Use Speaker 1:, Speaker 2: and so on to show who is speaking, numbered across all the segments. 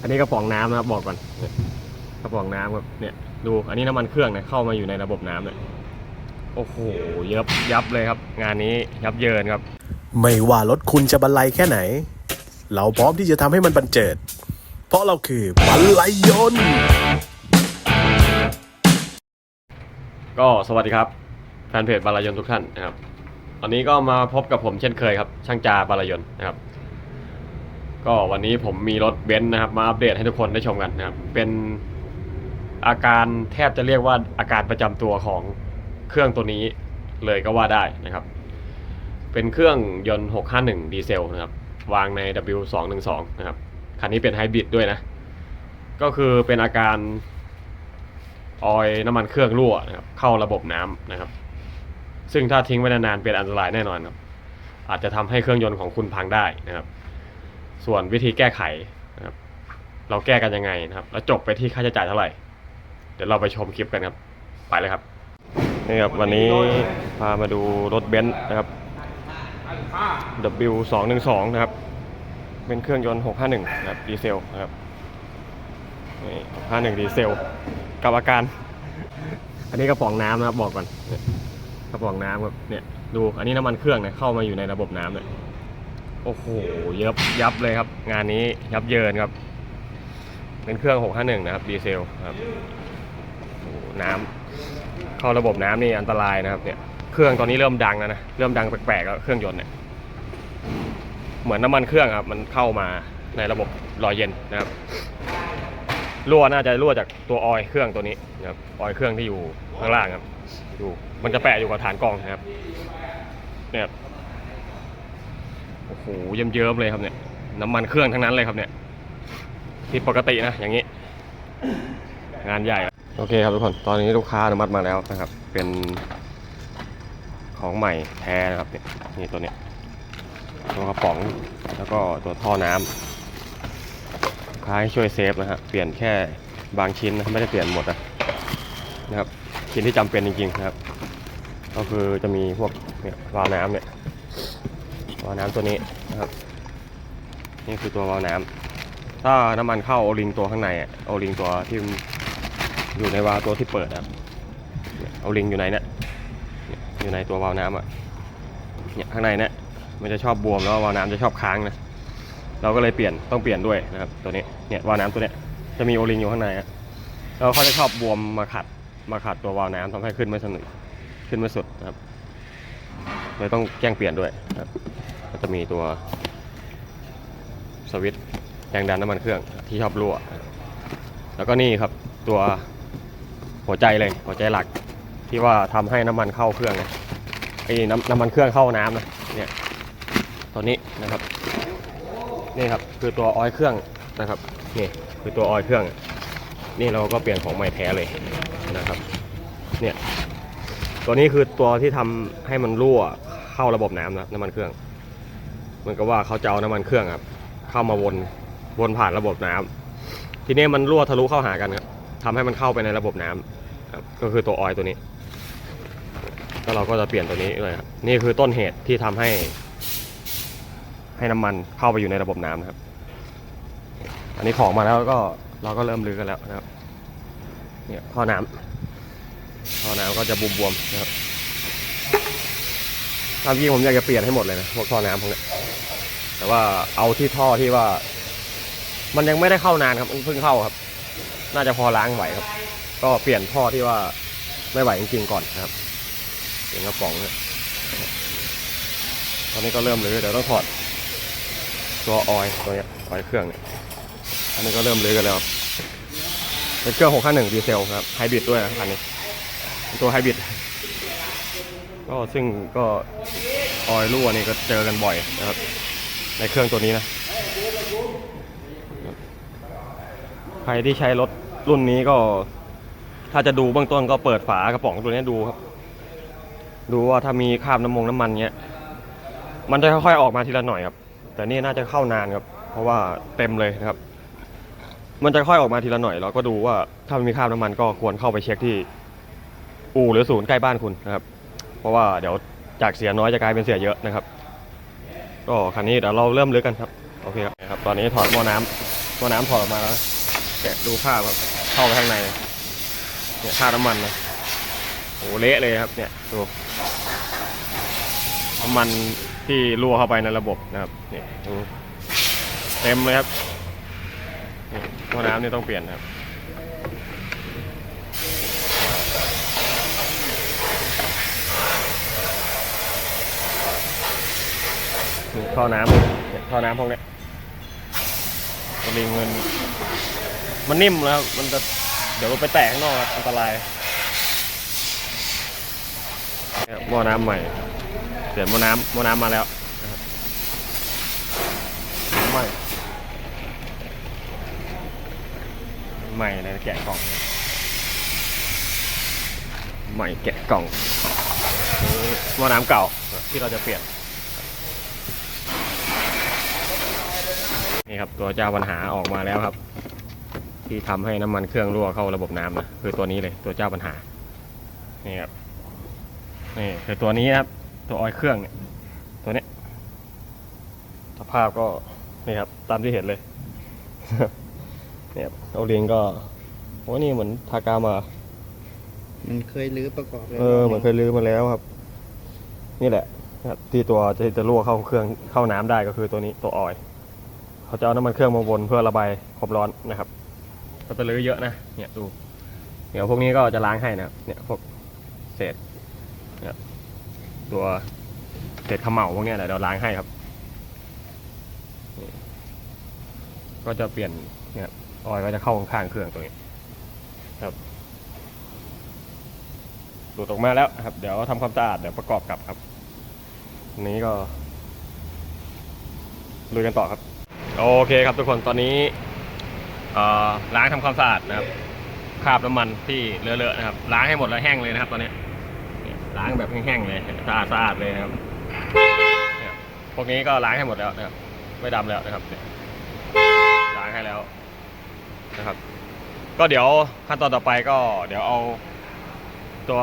Speaker 1: อันนี้กระป๋องน้ำนะครับบอกก่อนเนี่ยกระป๋องน้ำครับเนี่ยดูอันนี้น้ำมันเครื่องเนี่ยเข้ามาอยู่ในระบบน้ำเนี่ยโอ้โหยับยับเลยครับ งานนี้ยับเยินครับ
Speaker 2: ไม่ว่ารถคุณจะบรรลัยแค่ไหน เราพร้อมที่จะทำให้มันบรรเจิด เพราะเราคือบรรลัยยนต์
Speaker 1: ก็สวัสดีครับแฟนเพจบาลายนทุกท่านนะครับวันนี้ก็มาพบกับผมเช่นเคยครับ ช่างจาบาลายนนะครับ ก็วันนี้ผมมีรถเบนซ์นะครับ มาอัปเดตให้ทุกคนได้ชมกันนะครับ เป็นอาการแทบจะเรียกว่าอาการประจำตัวของเครื่องตัวนี้เลยก็ว่าได้นะครับ เป็นเครื่องยนต์ 651 ดีเซลนะครับ วางใน W212 นะครับ คันนี้เป็นไฮบริดด้วยนะ ก็คือเป็นอาการออยน้ำมันเครื่องรั่วนะครับ เข้าระบบน้ำนะครับ ซึ่งถ้าทิ้งไว้นานๆเป็นอันตรายแน่นอนครับ อาจจะทำให้เครื่องยนต์ของคุณพังได้นะครับ ส่วนวิธีแก้ไขนะครับ เราแก้กันยังไงนะครับ แล้วจบไปที่ค่าใช้จ่ายเท่าไหร่ เดี๋ยวเราไปชมคลิปกันครับ ไปเลยครับ นี่ครับ วันนี้พามาดูรถเบนซ์นะครับ W212 นะครับ เป็นเครื่องยนต์ 651 นะครับดีเซลนะครับนี่651ดีเซล กับอาการ อันนี้กระป๋องน้ำนะครับบอกก่อนกระป๋องน้ำครับเนี่ยดูอันนี้น้ำมันเครื่องเนี่ยเข้ามาอยู่ในระบบน้ำเลย โอ้โหยับยับเลยครับ งานนี้ยับเยินครับ เป็นเครื่อง 651 นะครับดีเซลครับน้ำเข้าระบบน้ำนี่อันตรายนะครับเนี่ยเครื่องตอนนี้เริ่มดังแล้วนะเริ่มดังแปลกๆแล้วเครื่องยนต์เนี่ยเหมือนน้ำมันเครื่องครับ มันเข้ามาในระบบรอยเย็นนะครับรั่วน่าจะรั่วจากตัวออยล์เครื่องตัวนี้นะครับออยล์เครื่องที่อยู่ข้างล่างครับดูมันจะแปะอยู่กับฐานกรองนะครับเนี่ยครับ เยิ้มๆเลยครับเนี่ยน้ำมันเครื่องทั้งนั้นเลยครับเนี่ยผิดปกตินะอย่างนี้ งานใหญ่โอเคครับทุกคนตอนนี้ลูกค้าอนุมัติมาแล้วนะครับ เป็นของใหม่แท้นะครับเนี่ยนี่ตัวเนี้ยตัวกระป๋องแล้วก็ตัวท่อน้ำลูกค้าให้ช่วยเซฟนะฮะเปลี่ยนแค่บางชิ้นนะไม่ได้เปลี่ยนหมดนะนะครับชิ้นที่จำเป็นจริงๆนะครับ ก็คือจะมีพวกเนี่ยวาล์วน้ำเนี่ย วาล์วน้ำตัวนี้นะครับนี่คือตัววาล์วน้ำถ้าน้ำมันเข้าโอลิงตัวข้างในโอลิงตัวที่อยู่ในวาล์วตัวที่เปิดนะครับโอลิงอยู่ไหนเนี่ยอยู่ในตัววาล์วน้ำอะเนี่ยข้างในเนี่ยมันจะชอบบวมแล้ววาล์วน้ำจะชอบค้างนะเราก็เลยเปลี่ยนต้องเปลี่ยนด้วยนะครับตัวนี้เนี่ยวาล์วน้ำตัวเนี้ยจะมีโอลิงอยู่ข้างในอะแล้วเขาจะชอบบวมมาขัดมาขัดตัววาล์วน้ำทำให้ขึ้นไม่สนิทขึ้นไม่สุดนะครับเลยต้องแจ้งเปลี่ยนด้วยครับ ก็จะมีตัวสวิตช์แรงดันน้ำมันเครื่องที่ชอบรั่ว แล้วก็นี่ครับตัวหัวใจเลยหัวใจหลักที่ว่าทำให้น้ำมันเข้าเครื่องนะไอ้น้ำน้ำมันเครื่องเข้าน้ำนะเนี่ยตัวนี้นะครับนี่ครับคือตัวออยเครื่องนะครับนี่คือตัวออยเครื่อง นี่เราก็เปลี่ยนของใหม่แท้เลยนะครับเนี่ยตัวนี้คือตัวที่ทำให้มันรั่วเข้าระบบน้ำนะน้ำมันเครื่อง มือนกับว่าเขาจะเอาน้ำมันเครื่องครับ เข้ามาวนวนผ่านระบบน้ำทีนี้มันรั่วทะลุเข้าหากันครับทำให้มันเข้าไปในระบบน้ำครับก็คือตัวออยตัวนี้ก็เราก็จะเปลี่ยนตัวนี้เลยครับนี่คือต้นเหตุที่ทำให้ ให้น้ำมันเข้าไปอยู่ในระบบน้ำนะครับ อันนี้ของมาแล้วก็เราก็เริ่มรื้อกันแล้วนะครับ เนี่ยท่อน้ำท่อน้ำก็จะบวมๆนะครับตามจริงผมอยากจะเปลี่ยนให้หมดเลยนะพวกท่อน้ำพวกเนี้ย แต่ว่าเอาที่ท่อที่ว่า มันยังไม่ได้เข้านานครับเพิ่งเข้าครับ น่าจะพอล้างไหวครับ ก็เปลี่ยนท่อที่ว่าไม่ไหวจริงๆก่อนนะครับเปลี่ยนกระป๋องเนี่ยตอนนี้ก็เริ่มรื้อเดี๋ยวต้องถอดตัวออยตัวเนี้ยออยเครื่องเนี่ยอันนี้ก็เริ่มเลยกันแล้วเป็นเครื่อง651ดีเซลครับไฮบริดด้วยนะคันนี้ตัวไฮบริดก็ซึ่งก็ออยรั่วนี่ก็เจอกันบ่อยนะครับ ในเครื่องตัวนี้นะ ใครที่ใช้รถรุ่นนี้ก็ ถ้าจะดูเบื้องต้นก็เปิดฝากระป๋องตัวนี้ดูครับ ดูว่าถ้ามีคราบน้ำมงน้ำมันเนี้ย มันจะค่อยๆออกมาทีละหน่อยครับ แต่นี่น่าจะเข้านานครับ เพราะว่าเต็มเลยนะครับ มันจะค่อยออกมาทีละหน่อยเราก็ดูว่าถ้ามันมีคราบน้ำมันก็ควรเข้าไปเช็คที่อู่หรือศูนย์ใกล้บ้านคุณนะครับ เพราะว่าเดี๋ยวจากเสียน้อยจะกลายเป็นเสียเยอะนะครับ ก็คันนี้เดี๋ยวเราเริ่มลึกกันครับโอเคครับครับ ตอนนี้ถอดหม้อน้หม้อน้ำถอดออกมาแล้วแกะดูภาพครับเข้าไปข้างในเนี่ยค่าน้ำมันนะโอ้เละเลยครับเนี่ยดูน้ำมันที่รั่วเข้าไปในระบบนะครับเนี่ยดูเต็มเลยครับหม้อน้ำนี่ต้องเปลี่ยนครับ เท่อน้ำเนี่ยท่อน้ำพวกเนี้ยสลิงมันมันนิ่มแล้วครับมันจะเดี๋ยวมันไปแตกข้างนอกครับอันตรายเนี่ยหม้อน้ำใหม่เปลี่ยนหม้อน้ำหม้อน้ำมาแล้วใหม่ใหม่เลยแกะกล่องใหม่แกะกล่องหม้อน้ำเก่าที่เราจะเปลี่ยน นี่ครับตัวเจ้าปัญหาออกมาแล้วครับ ที่ทำให้น้ำมันเครื่องรั่วเข้าระบบน้ำนะคือตัวนี้เลยตัวเจ้าปัญหานี่ครับนี่คือตัวนี้นะครับ ตัวออยล์เครื่องเนี่ยตัวเนี้ยสภาพก็นี่ครับตามที่เห็นเลยเนี่ยครับเอาเรียงก็โอ้นี่เหมือนทากาวมา
Speaker 3: มันเคยรื้อประกอบเลย
Speaker 1: เออเหมือนเคยลืมมาแล้วครับ นี่แหละนะครับที่ตัวจะจะรั่วเข้าเครื่องเข้าน้ำได้ก็คือตัวนี้ตัวออยล์ เขาจะเอาน้ำมันเครื่องมาวนเพื่อระบายความร้อนนะครับก็จะลื้อเยอะนะเนี่ยดูเดี๋ยวพวกนี้ก็จะล้างให้นะเนี่ยพวกเศษเนี่ยตัวเศษขม่าพวกนี้เดี๋ยวล้างให้ครับ ก็จะเปลี่ยนเนี่ยออยก็จะเข้าข้างเครื่องตัวนี้ครับหลุดออกมาแล้วครับ เดี๋ยวทำความสะอาดเดี๋ยวประกอบกลับครับนี้ก็ลุยกันต่อครับ โอเคครับทุกคนตอนนี้ล้างทำความสะอาดนะครับคราบน้ำมันที่เลอะๆนะครับ ล้างให้หมดแล้วแห้งเลยนะครับ ตอนนี้ล้างแบบแห้งๆเลยสะอาดสะอาดเลยนะครับพวกนี้ก็ล้างให้หมดแล้วนะครับ ไม่ดำแล้วนะครับล้างให้แล้วนะครับ ก็เดี๋ยวขั้นตอนต่อไปก็ เดี๋ยวเอาตัว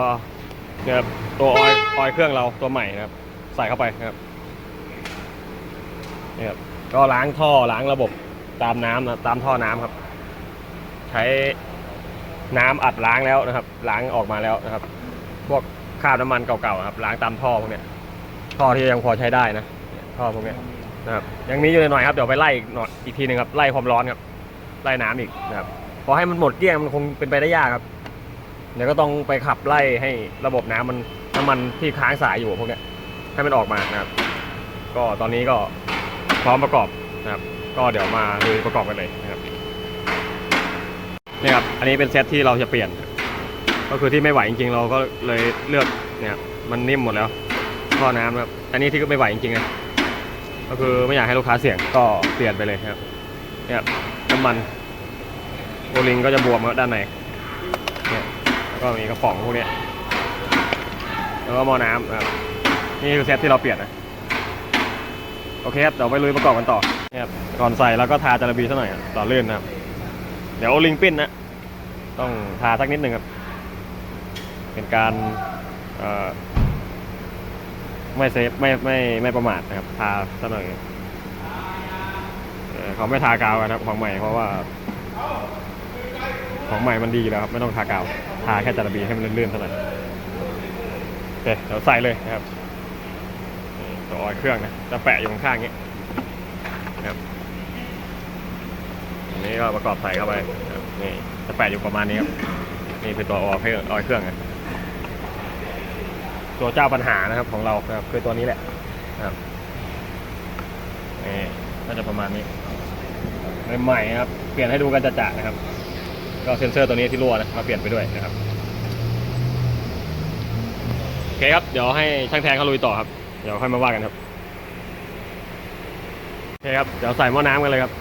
Speaker 1: นี่ยครับตัวออยออยเครื่องเราตัวใหม่นะครับ ใส่เข้าไปนะครับนี่ครับ ก็ล้างท่อล้างระบบตามน้ำนะตามท่อน้ำครับ ใช้น้ำอัดล้างแล้วนะครับ ล้างออกมาแล้วนะครับ พวกคราบน้ำมันเก่าๆครับ ล้างตามท่อพวกเนี้ยท่อที่ยังพอใช้ได้นะท่อพวกเนี้ยนะครับยังมีอยู่หน่อยครับเดี๋ยวไปไล่อีกหน่อยอีกทีหนึ่งครับไล่ความร้อนครับไล่น้ำอีกนะครับพอให้มันหมดเกลี้ยงมันคงเป็นไปได้ยากครับเดี๋ยวก็ต้องไปขับไล่ให้ระบบน้ำมันน้ำมันที่ค้างสายอยู่พวกเนี้ยให้มันออกมานะครับ ก็ตอนนี้ก็ พร้อมประกอบนะครับ ก็เดี๋ยวมาดูประกอบกันเลยนะครับนี่ครับ อันนี้เป็นเซตที่เราจะเปลี่ยน ก็คือที่ไม่ไหวจริงๆ เราก็เลยเลือกเนี่ยมันนิ่มหมดแล้วท่อน้ำนะครับ อันนี้ที่ก็ไม่ไหวจริงๆนะก็คือไม่อยากให้ลูกค้าเสี่ยงก็เปลี่ยนไปเลยนะครับ เนี่ยครับน้ำมันโอลิงก็จะบวมครับด้านในเนี่ยแล้วก็มีกระป๋องพวกนี้แล้วก็หม้อน้ำนะครับนี่คือเซตที่เราเปลี่ยนนะ โอเคครับเดี๋ยวไปลุยประกอบกันต่อเนี่ยครับก่อนใส่แล้วก็ทาจาระบีซะหน่อยครับต่อลื่นนะครับ เดี๋ยวลิงปิ้นนะต้องทาสักนิดหนึ่งครับ เป็นการเอ่อไม่เซฟไม่ไม่ไม่ประมาทนะครับ ทาสักหน่อยเอ่อเขาไม่ทากาวกันครับของใหม่เพราะว่า ของใหม่มันดีอยู่แล้วครับ ไม่ต้องทากาว ทาแค่จาระบีให้มันลื่นๆเท่านั้นโอเคเดี๋ยวใส่เลยนะครับนี่ ตัวออยเครื่องนะจะแปะอยู่ข้างๆนี้นะครับอันนี้ก็ประกอบใส่เข้าไปนี่จะแปะอยู่ประมาณนี้ครับนี่คือตัวออยเครื่องออยเครื่องนะตัวเจ้าปัญหานะครับของเราครับคือตัวนี้แหละนะครับนี่น่าจะประมาณนี้ใหม่ๆครับ เปลี่ยนให้ดูกันจะๆนะครับ ก็เซ็นเซอร์ตัวนี้ที่รั่วนะมาเปลี่ยนไปด้วยนะครับโอเคครับ เดี๋ยวให้ช่างแทงเขาลุยต่อครับ เดี๋ยวค่อยมาว่ากันครับโอเคครับเดี๋ยวใส่หม้อน้ำกันเลยครับ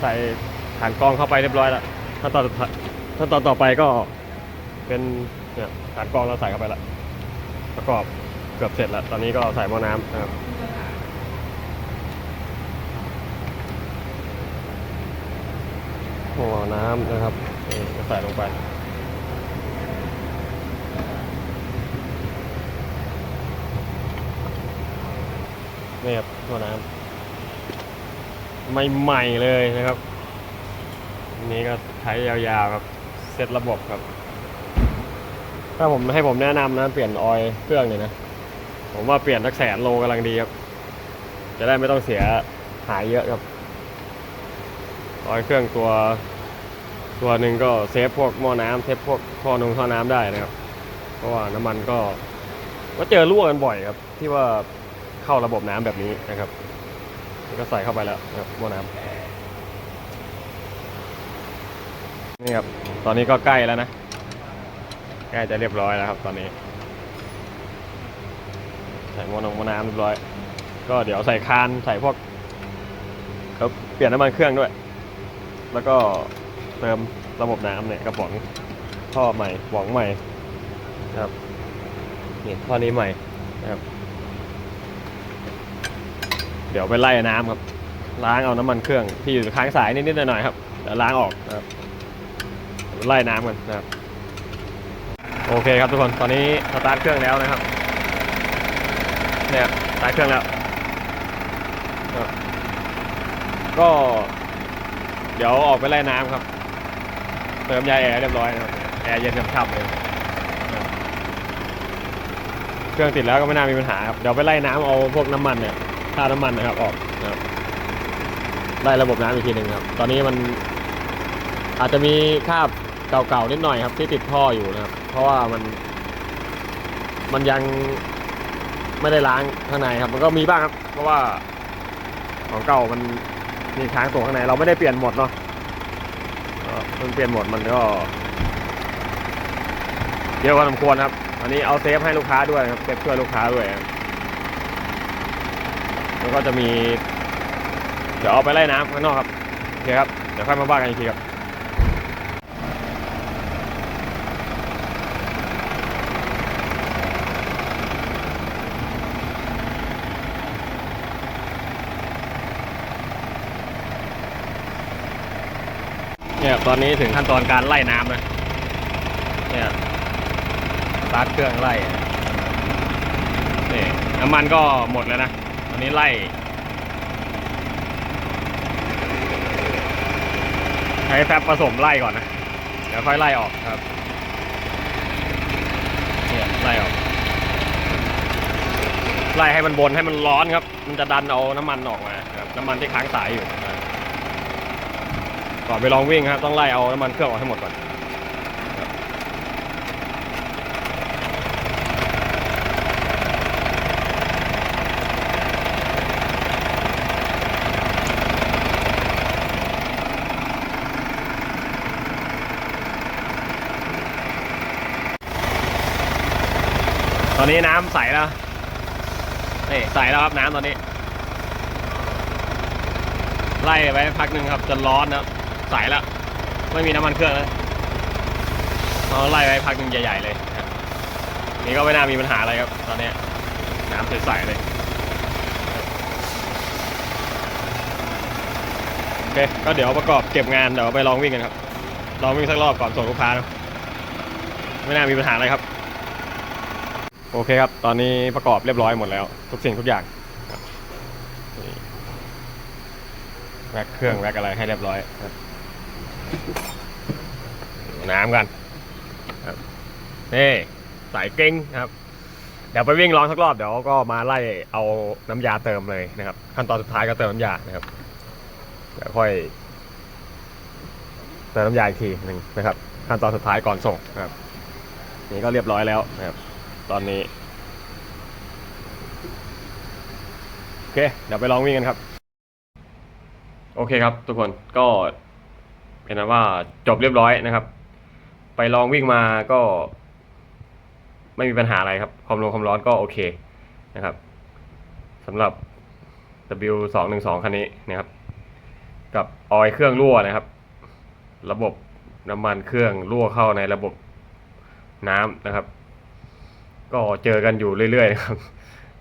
Speaker 1: ใส่ฐานกรองเข้าไปเรียบร้อยแล้วถ้าตอนถ้าตอนต่อไปก็เป็นเนี่ยฐานกรองเราใส่เข้าไปแล้วประกอบเกือบเสร็จแล้วตอนนี้ก็ใส่หม้อน้ำนะครับหัวน้ำนะครับนี่ก็ใส่ลงไป นี่ครับหัวน้ำใหม่ๆเลยนะครับนนี้ก็ใช้ยาวๆครับเซตระบบครับ ถ้าผมให้ผมแนะนำนะเปลี่ยนออยล์เครื่องเนี่ยนะ ผมว่าเปลี่ยนสักแสนโลกำลังดีครับ จะได้ไม่ต้องเสียหายเยอะครับ ออยล์เครื่องตัว ตัวหนึ่งก็เซฟพวกหม้อน้ำเซฟพวกท่อนงท่อน้ำได้นะครับ เพราะว่าน้ำมันก็ ก็เจอรั่วกันบ่อยครับ ที่ว่า เข้าระบบน้ำแบบนี้นะครับก็ใส่เข้าไปแล้วครับหม้อน้ำนี่ครับ ตอนนี้ก็ใกล้แล้วนะ ใกล้จะเรียบร้อยแล้วครับ ตอนนี้ ใส่หม้อนงหม้อน้ำเรียบร้อย ก็เดี๋ยวใส่คานใส่พวกเขาเปลี่ยนน้ำมันเครื่องด้วย แล้วก็เติมระบบน้ำเนี่ยกระป๋องท่อใหม่หวองใหม่ครับนี่ท่อนี้ใหม่นะครับ เดี๋ยวไปไล่น้ำครับ ล้างเอาน้ำมันเครื่องที่อยู่ค้างสายนิดๆหน่อยๆครับเดี๋ยวล้างออกนะครับไล่น้ำกันนะครับ โอเคครับทุกคนตอนนี้สตาร์ทเครื่องแล้วนะครับเนี่ยสตาร์ทเครื่องแล้วก็เดี๋ยวออกไปไล่น้ำครับ เติมยาแอร์เรียบร้อยนะครับแอร์เย็นฉ่ำๆเลยครับเครื่องติดแล้วก็ไม่น่ามีปัญหาครับเดี๋ยวไปไล่น้ำเอาพวกน้ำมันเนี่ย ค่าน้ำมันนะครับออกนะครับไล่ระบบน้ำอีกทีหนึ่งครับ ตอนนี้มัน อาจจะมีคราบเก่าๆนิดหน่อยครับ ที่ติดท่ออยู่นะครับ เพราะว่ามัน มันยังไม่ได้ล้างข้างในครับ มันก็มีบ้างครับ เพราะว่าของเก่ามันมีค้างตัวข้างในเราไม่ได้เปลี่ยนหมดเนาะมันเปลี่ยนหมดมันก็เยอะพอสมควรครับ อันนี้เอาเซฟให้ลูกค้าด้วยครับเซฟช่วยลูกค้าด้วยครับ แล้วก็จะมีเดี๋ยวเอาไปไล่น้ำข้างนอกครับโอเคครับเดี๋ยวค่อยมาว่ากันอีกทีครับเนี่ยตอนนี้ถึงขั้นตอนการไล่น้ำนะเนี่ยสตาร์ทเครื่องไล่นี่น้ำมันก็หมดแล้วนะ นนี้ไล่ใช้แฟบผสมไล่ก่อนนะ เดี๋ยวค่อยไล่ออกครับเนี่ยไล่ออกไล่ให้มันบนให้มันร้อนครับ มันจะดันเอาน้ำมันออกมาครับน้ำมันที่ค้างสายอยู่นะครับก่อนไปลองวิ่งครับต้องไล่เอาน้ำมันเครื่องออกให้หมดก่อน อนนี้น้ำใสแล้วนี่ใสแล้วครับน้ำตอนนี้ ไล่ไว้พักหนึ่งครับจนร้อนนะใสแล้วไม่มีน้ำมันเครื่องแล้วเราไล่ไว้พักหนึ่งใหญ่ๆเลยนี่ก็ไม่น่ามีปัญหาอะไรครับ ตอนนี้น้ำใสๆเลยโอเคก็เดี๋ยวประกอบเก็บงานเดี๋ยวไปลองวิ่งกันครับลองวิ่งสักรอบก่อนส่งลูกค้าเนอะไม่น่ามีปัญหาอะไรครับ โอเคครับ ตอนนี้ประกอบเรียบร้อยหมดแล้ว ทุกสิ่งทุกอย่างแว็กเครื่องแว็กอะไรให้เรียบร้อยครับน้ำกันครับนี่สายกิ้งครับ เดี๋ยวไปวิ่งลองสักรอบเดี๋ยวก็มาไล่เอาน้ำยาเติมเลยนะครับ ขั้นตอนสุดท้ายก็เติมน้ำยานะครับเดี๋ยวค่อยเติมน้ำยาอีกทีหนึ่งนะครับ ขั้นตอนสุดท้ายก่อนส่งนะครับ นี่ก็เรียบร้อยแล้วนะครับ ตอนนี้ โอเค เดี๋ยวไปลองวิ่งกันครับ โอเคครับ ทุกคนก็เป็นนั้นว่าจบเรียบร้อยนะครับ ไปลองวิ่งมาก็ ไม่มีปัญหาอะไรครับ ความร้อนความร้อนก็โอเคนะครับสำหรับ W 2 1 2 คันนี้นะครับ กับออยเครื่องรั่วนะครับ ระบบน้ำมันเครื่องรั่วเข้าในระบบน้ำนะครับ ก็เจอกันอยู่เรื่อยๆนะครับ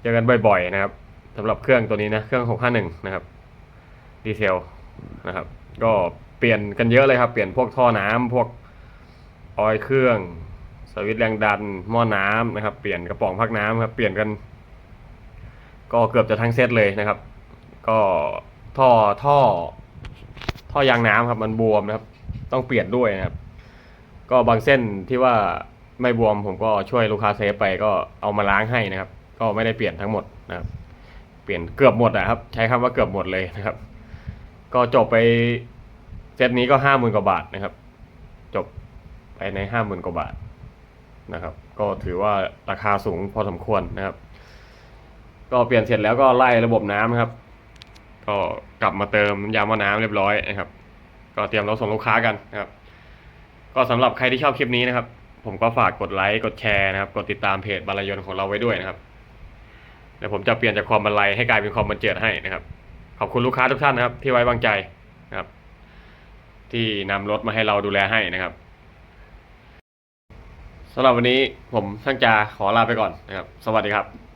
Speaker 1: เจอกันบ่อยๆนะครับสำหรับเครื่องตัวนี้นะเครื่อง 651 นะครับดีเทลนะครับ ก็เปลี่ยนกันเยอะเลยครับ เปลี่ยนพวกท่อน้ำพวกออยเครื่อง สวิตช์แรงดัน หม้อน้ำนะครับ เปลี่ยนกระป๋องพักน้ำครับ เปลี่ยนกัน ก็เกือบจะทั้งเซตเลยนะครับ ก็ท่อท่อ ท่อยางน้ำครับ มันบวมนะครับ ต้องเปลี่ยนด้วยนะครับ ก็บางเส้นที่ว่า ไม่บวมผมก็ช่วยลูกค้าเซฟไปก็เอามาล้างให้นะครับ ก็ไม่ได้เปลี่ยนทั้งหมดนะครับ เปลี่ยนเกือบหมดอะครับ ใช้คำว่าเกือบหมดเลยนะครับ ก็จบไปเซตนี้ก็ห้าหมื่นกว่าบาทนะครับ จบไปในห้าหมื่นกว่าบาทนะครับ ก็ถือว่าราคาสูงพอสมควรนะครับ ก็เปลี่ยนเสร็จแล้วก็ไล่ระบบน้ำนะครับ ก็กลับมาเติมยาม้อน้ำเรียบร้อยนะครับ ก็เตรียมรถส่งลูกค้ากันนะครับ ก็สำหรับใครที่ชอบคลิปนี้นะครับ ผมก็ฝากกดไลค์กดแชร์นะครับ กดติดตามเพจบรรยนของเราไว้ด้วยนะครับเดี๋ยวผมจะเปลี่ยนจากความบรรลัยให้กลายเป็นความบันเจิดให้นะครับ ขอบคุณลูกค้าทุกท่านนะครับ ที่ไว้วางใจนะครับ ที่นำรถมาให้เราดูแลให้นะครับสำหรับวันนี้ผมช่างจาขอลาไปก่อนนะครับ สวัสดีครับ